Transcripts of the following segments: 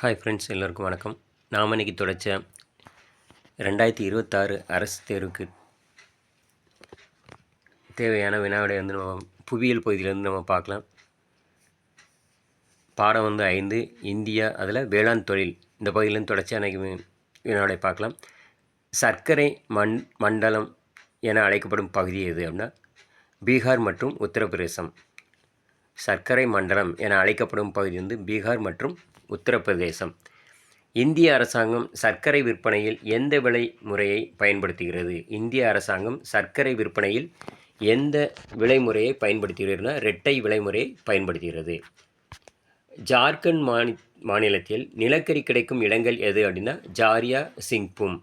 Hi friends எல்லோருக்கும் வணக்கம். நாம் இன்றைக்கி தொடச்ச ரெண்டாயிரத்தி இருபத்தாறு அரசு தேர்வுக்கு தேவையான வினாவிடை வந்து நம்ம புவியியல் பகுதியிலேருந்து நம்ம பார்க்கலாம். பாடம் வந்து ஐந்து இந்தியா அதில் வேளாண் தொழில் இந்த பகுதியிலேருந்து தொடச்ச அன்றைக்கி வினாவிடை பார்க்கலாம். சர்க்கரை மண் மண்டலம் என அழைக்கப்படும் பகுதி எது அப்படின்னா பீகார் மற்றும் உத்தரப்பிரதேசம். சர்க்கரை மண்டலம் என அழைக்கப்படும் பகுதி வந்து பீகார் மற்றும் உத்தரப்பிரதேசம். இந்திய அரசாங்கம் சர்க்கரை விற்பனையில் எந்த விலை முறையை பயன்படுத்துகிறது? இந்திய அரசாங்கம் சர்க்கரை விற்பனையில் எந்த விலைமுறையை பயன்படுத்துகிறதுனா இரட்டை விலைமுறையை பயன்படுத்துகிறது. ஜார்க்கண்ட் மாநி மாநிலத்தில் நிலக்கரி கிடைக்கும் இடங்கள் எது அப்படின்னா ஜாரியா சிங்பும்.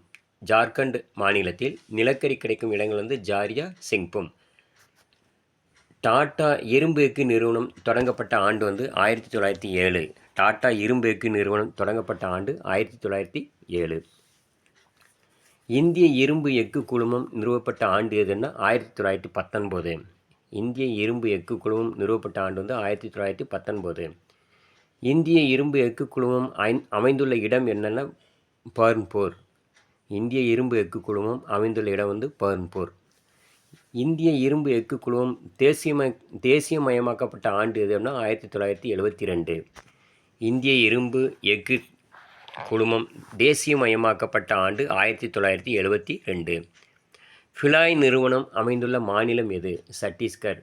ஜார்க்கண்ட் மாநிலத்தில் நிலக்கரி கிடைக்கும் இடங்கள் வந்து ஜாரியா சிங்பும். டாடா இரும்பு எஃகு நிறுவனம் தொடங்கப்பட்ட ஆண்டு வந்து ஆயிரத்தி தொள்ளாயிரத்தி ஏழு. டாடா இரும்பு நிறுவனம் தொடங்கப்பட்ட ஆண்டு ஆயிரத்தி தொள்ளாயிரத்தி ஏழு. இந்திய இரும்பு எஃகு குழுமம் நிறுவப்பட்ட ஆண்டு எதுன்னா ஆயிரத்தி தொள்ளாயிரத்தி பத்தொன்பது. இந்திய இரும்பு எஃகு குழுமம் நிறுவப்பட்ட ஆண்டு வந்து ஆயிரத்தி தொள்ளாயிரத்தி பத்தொன்பது. இந்திய இரும்பு எஃகு குழுமம் அமைந்துள்ள இடம் என்னென்னா பர்ன்பூர். இந்திய இரும்பு எஃகு குழுமம் அமைந்துள்ள இடம் வந்து பர்ன்பூர். இந்திய இரும்பு எஃகு குழுமம் தேசியமய தேசியமயமாக்கப்பட்ட ஆண்டு எதுன்னா ஆயிரத்தி தொள்ளாயிரத்தி எழுபத்தி ரெண்டு. இந்திய இரும்பு எஃகு குழுமம் தேசியமயமாக்கப்பட்ட ஆண்டு ஆயிரத்தி தொள்ளாயிரத்தி எழுபத்தி ரெண்டு ஃபிலாய் நிறுவனம் அமைந்துள்ள மாநிலம் எது? சத்தீஸ்கர்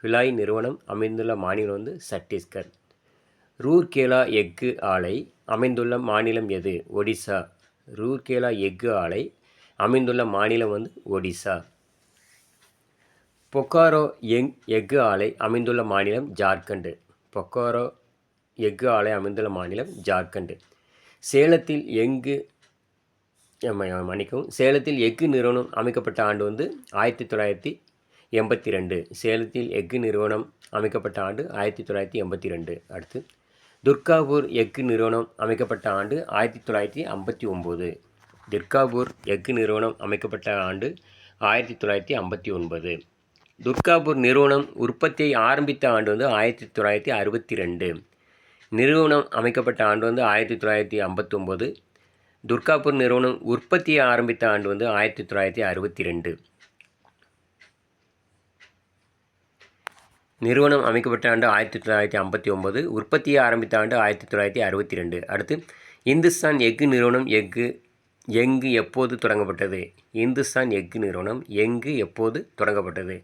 ஃபிலாய் நிறுவனம் அமைந்துள்ள மாநிலம் வந்து சத்தீஸ்கர் ரூர்கேலா எஃகு ஆலை அமைந்துள்ள மாநிலம் எது? ஒடிசா. ரூர்கேலா எஃகு ஆலை அமைந்துள்ள மாநிலம் வந்து ஒடிசா. பொக்காரோ எங் எஃகு ஆலை அமைந்துள்ள மாநிலம் ஜார்க்கண்டு. பொக்காரோ எஃகு ஆலை அமைந்துள்ள மாநிலம் ஜார்க்கண்ட். சேலத்தில் எங்கு மன்னிக்கவும். சேலத்தில் எஃகு நிறுவனம் அமைக்கப்பட்ட ஆண்டு வந்து ஆயிரத்தி தொள்ளாயிரத்தி எண்பத்தி ரெண்டு. சேலத்தில் எஃகு நிறுவனம் அமைக்கப்பட்ட ஆண்டு ஆயிரத்தி தொள்ளாயிரத்தி எண்பத்தி ரெண்டு. அடுத்து துர்காபூர் எஃகு நிறுவனம் அமைக்கப்பட்ட ஆண்டு ஆயிரத்தி தொள்ளாயிரத்தி ஐம்பத்தி ஒம்பது துர்காபூர் எஃகு நிறுவனம் அமைக்கப்பட்ட ஆண்டு ஆயிரத்தி தொள்ளாயிரத்தி ஐம்பத்தி ஒன்பது. துர்காபூர் நிறுவனம் உற்பத்தியை ஆரம்பித்த ஆண்டு வந்து ஆயிரத்தி தொள்ளாயிரத்தி அறுபத்தி ரெண்டு. நிறுவனம் அமைக்கப்பட்ட ஆண்டு வந்து ஆயிரத்தி தொள்ளாயிரத்தி ஐம்பத்தொம்போது. துர்காப்பூர் நிறுவனம் உற்பத்தியை ஆரம்பித்த ஆண்டு வந்து ஆயிரத்தி தொள்ளாயிரத்தி அறுபத்தி ரெண்டு நிறுவனம் அமைக்கப்பட்ட ஆண்டு ஆயிரத்தி தொள்ளாயிரத்தி ஐம்பத்தி ஒம்பது உற்பத்தியை ஆரம்பித்த ஆண்டு ஆயிரத்தி தொள்ளாயிரத்தி அறுபத்தி ரெண்டு அடுத்து இந்துஸ்தான் எஃகு நிறுவனம் எஃகு எங்கு எப்போது தொடங்கப்பட்டது? இந்துஸ்தான் எஃகு நிறுவனம் எங்கு எப்போது தொடங்கப்பட்டது?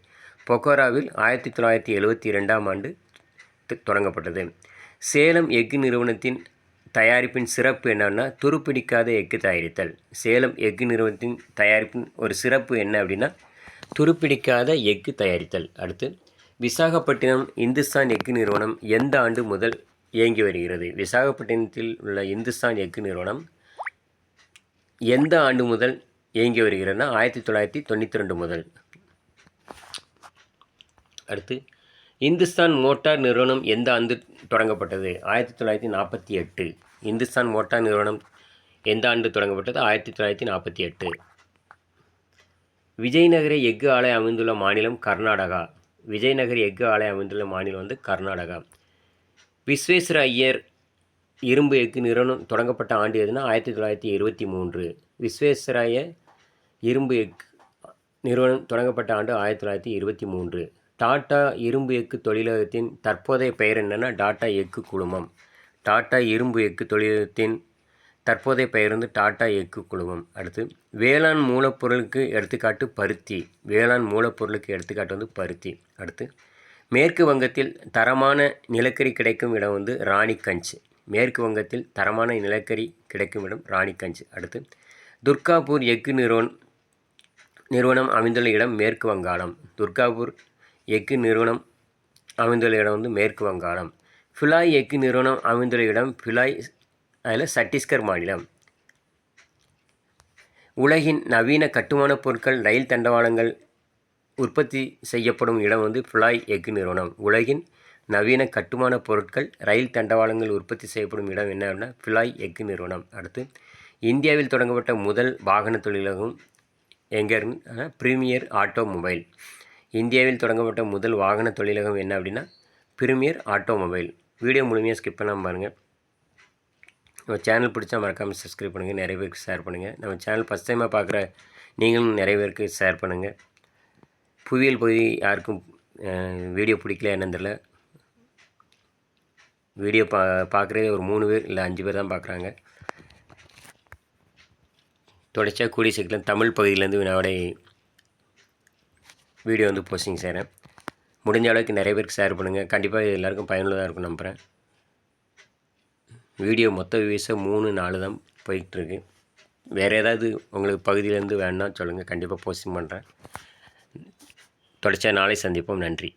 பொக்கோராவில் ஆயிரத்தி தொள்ளாயிரத்தி எழுபத்தி ரெண்டாம் ஆண்டு தொடங்கப்பட்டது. சேலம் எஃகு நிறுவனத்தின் தயாரிப்பின் சிறப்பு என்னன்னா துருப்பிடிக்காத எஃகு தயாரித்தல். சேலம் எஃகு நிறுவனத்தின் தயாரிப்பின் ஒரு சிறப்பு என்ன அப்படின்னா துருப்பிடிக்காத எஃகு தயாரித்தல். அடுத்து விசாகப்பட்டினம் இந்துஸ்தான் எஃகு நிறுவனம் எந்த ஆண்டு முதல் இயங்கி வருகிறது? விசாகப்பட்டினத்தில் உள்ள இந்துஸ்தான் எஃகு நிறுவனம் எந்த ஆண்டு முதல் இயங்கி வருகிறதுனா ஆயிரத்தி தொள்ளாயிரத்தி தொண்ணூற்றி ரெண்டு முதல். அடுத்து இந்துஸ்தான் மோட்டார் நிறுவனம் எந்த ஆண்டு தொடங்கப்பட்டது? ஆயிரத்தி தொள்ளாயிரத்தி நாற்பத்தி எட்டு. இந்துஸ்தான் மோட்டார் நிறுவனம் எந்த ஆண்டு தொடங்கப்பட்டது? ஆயிரத்தி தொள்ளாயிரத்தி நாற்பத்தி எட்டு. விஜயநகர எஃகு ஆலை அமைந்துள்ள மாநிலம் கர்நாடகா. விஜயநகர் எஃகு ஆலை அமைந்துள்ள மாநிலம் வந்து கர்நாடகா. விஸ்வேஸ்வர ஐயர் இரும்பு எஃகு நிறுவனம் தொடங்கப்பட்ட ஆண்டு எதுனா? ஆயிரத்தி தொள்ளாயிரத்தி இருபத்தி மூன்று. விஸ்வேஸ்வராய இரும்பு எஃகு நிறுவனம் தொடங்கப்பட்ட ஆண்டு ஆயிரத்தி தொள்ளாயிரத்தி இருபத்தி மூன்று. டாட்டா இரும்பு எஃகு தொழிலகத்தின் தற்போதைய பெயர் என்னென்னா டாட்டா எஃகு குழுமம். டாட்டா இரும்பு எஃகு தொழிலகத்தின் தற்போதைய பெயர் வந்து டாட்டா எஃகு குழுமம். அடுத்து வேளாண் மூலப்பொருளுக்கு எடுத்துக்காட்டு பருத்தி. வேளாண் மூலப்பொருளுக்கு எடுத்துக்காட்டு வந்து பருத்தி. அடுத்து மேற்கு வங்கத்தில் தரமான நிலக்கரி கிடைக்கும் இடம் வந்து ராணிகஞ்ச் மேற்கு வங்கத்தில் தரமான நிலக்கரி கிடைக்கும் இடம் ராணிகஞ்ச் அடுத்து துர்காபூர் எஃகு நிறுவனம் நிறுவனம் அமைந்துள்ள இடம் மேற்கு வங்காளம். துர்காபூர் எஃகு நிறுவனம் அமைந்துள்ள இடம் வந்து மேற்கு வங்காளம். ஃபிலாய் எஃகு நிறுவனம் அமைந்துள்ள இடம் ஃபிலாய் அதில் சத்தீஸ்கர் மாநிலம். உலகின் நவீன கட்டுமானப் பொருட்கள் ரயில் தண்டவாளங்கள் உற்பத்தி செய்யப்படும் இடம் வந்து ஃபிலாய் எஃகு நிறுவனம். உலகின் நவீன கட்டுமானப் பொருட்கள் ரயில் தண்டவாளங்கள் உற்பத்தி செய்யப்படும் இடம் என்ன அப்படின்னா ஃபிலாய் எஃகு நிறுவனம். அடுத்து இந்தியாவில் தொடங்கப்பட்ட முதல் வாகன தொழிலகம் எங்கே இருந்து பிரீமியர் ஆட்டோமொபைல். இந்தியாவில் தொடங்கப்பட்ட முதல் வாகன தொழிலகம் என்ன அப்படின்னா பிரிமியர் ஆட்டோமொபைல். வீடியோ முழுமையாக ஸ்கிப் பண்ணாமல் பாருங்கள் நம்ம சேனல் பிடிச்சா மறக்காமல் சப்ஸ்கிரைப் பண்ணுங்கள் நிறைய பேருக்கு ஷேர் பண்ணுங்கள் நம்ம சேனல் ஃபஸ்ட் டைமாக பார்க்குற நீங்களும் நிறைய பேருக்கு ஷேர் பண்ணுங்கள் புவியியல் பகுதி யாருக்கும் வீடியோ பிடிக்கல என்னன்னு தெரில வீடியோ பா பார்க்குறதே ஒரு மூணு பேர் இல்லை அஞ்சு பேர் தான் பார்க்குறாங்க தொடர்ச்சியாக கூடிய சீக்கிரம் தமிழ் பகுதியிலேருந்து வினாவோட வீடியோ வந்து போஸ்டிங் செய்கிறேன். முடிஞ்ச அளவுக்கு நிறைய பேருக்கு ஷேர் பண்ணுங்கள் கண்டிப்பாக எல்லாேருக்கும் எல்லாருக்கும் பயனுள்ளதாக இருக்கும் நம்புகிறேன் வீடியோ மொத்த வியூஸை மூணு நாலு தான் போயிட்டுருக்கு. வேறு ஏதாவது உங்களுக்கு பகுதியிலேருந்து வேணும்னா சொல்லுங்கள் கண்டிப்பாக போஸ்டிங் பண்ணுறேன் தொடர்ச்சியாக நாளை சந்திப்போம். நன்றி.